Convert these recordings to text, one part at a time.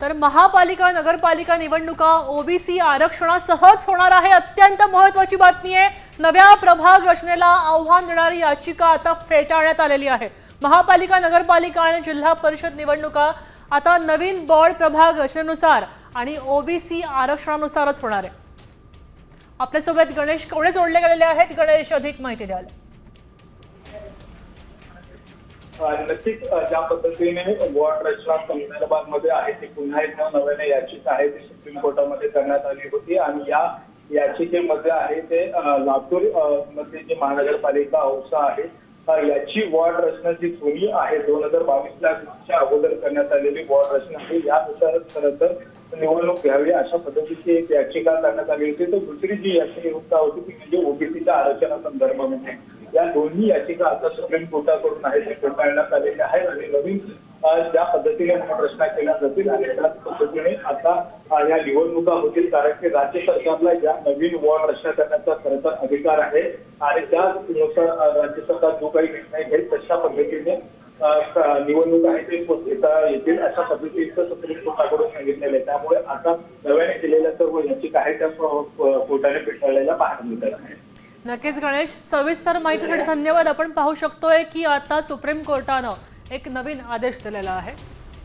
तर महापालिका नगरपालिका निवडणुका ओबीसी आरक्षणासहच होणार आहे. अत्यंत महत्वाची बातमी आहे. नव्या प्रभाग रचनेला आव्हान देणारी याचिका आता फेटाळण्यात आलेली आहे. महापालिका नगरपालिका आणि जिल्हा परिषद निवडणुका आता नवीन बॉर्ड प्रभाग रचनेनुसार आणि ओबीसी आरक्षणानुसारच होणार आहे. आपल्यासोबत गणेश कवडे जोडले गेलेले आहेत? गणेश अधिक माहिती द्याल. नक्कीच ज्या पद्धतीने वॉर्ड रचना संदर्भामध्ये आहे ती पुन्हा एकदा नव्याने याचिका आहे ती सुप्रीम कोर्टामध्ये करण्यात आली होती. आणि या याचिकेमध्ये आहे ते लातूरमध्ये जी महानगरपालिका औसा आहे याची वॉर्ड रचना जी जुनी आहे दोन हजार बावीस लाखच्या अगोदर करण्यात आलेली वॉर्ड रचना आहे यानुसार खरं तर निवडणूक घ्यावी अशा पद्धतीची एक याचिका करण्यात आली होती. तर दुसरी जी याचिका होती ती म्हणजे ओबीसीच्या आरक्षणासंदर्भामध्ये. या दोन्ही याचिका आता सुप्रीम कोर्टाकडून आहेत ते फेटाळण्यात आलेल्या आहेत आणि नवीन ज्या पद्धतीने रचना केल्या जातील आणि त्याच पद्धतीने आता या निवडणुका होतील कारण की राज्य सरकारला या नवीन वॉर्ड रचना करण्याचा खरं तर अधिकार आहे आणि त्यानुसार राज्य सरकार जो काही निर्णय घेईल तशा पद्धतीने निवडणूक आहे ते घेता येतील अशा पद्धतीचं सुप्रीम कोर्टाकडून सांगितलेलं आहे. त्यामुळे आता नव्याने केलेल्या सर्व याचिका आहेत त्या कोर्टाने फेटाळलेल्या पाहण्यात मिळत आहे नक्कीच गणेश सविस्तर माहितीसाठी धन्यवाद. आपण पाहू शकतोय की आता सुप्रीम कोर्टानं एक नवीन आदेश दिलेला आहे.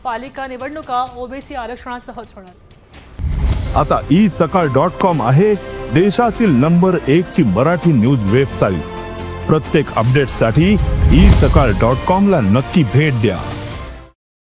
पालिका निवडणुका ओबीसी आरक्षणासहच होणार. आता ई सकाळ डॉट कॉम आहे देशातील नंबर एक ची मराठी न्यूज वेबसाईट. प्रत्येक अपडेटसाठी ई सकाळ डॉट कॉम ला नक्की भेट द्या.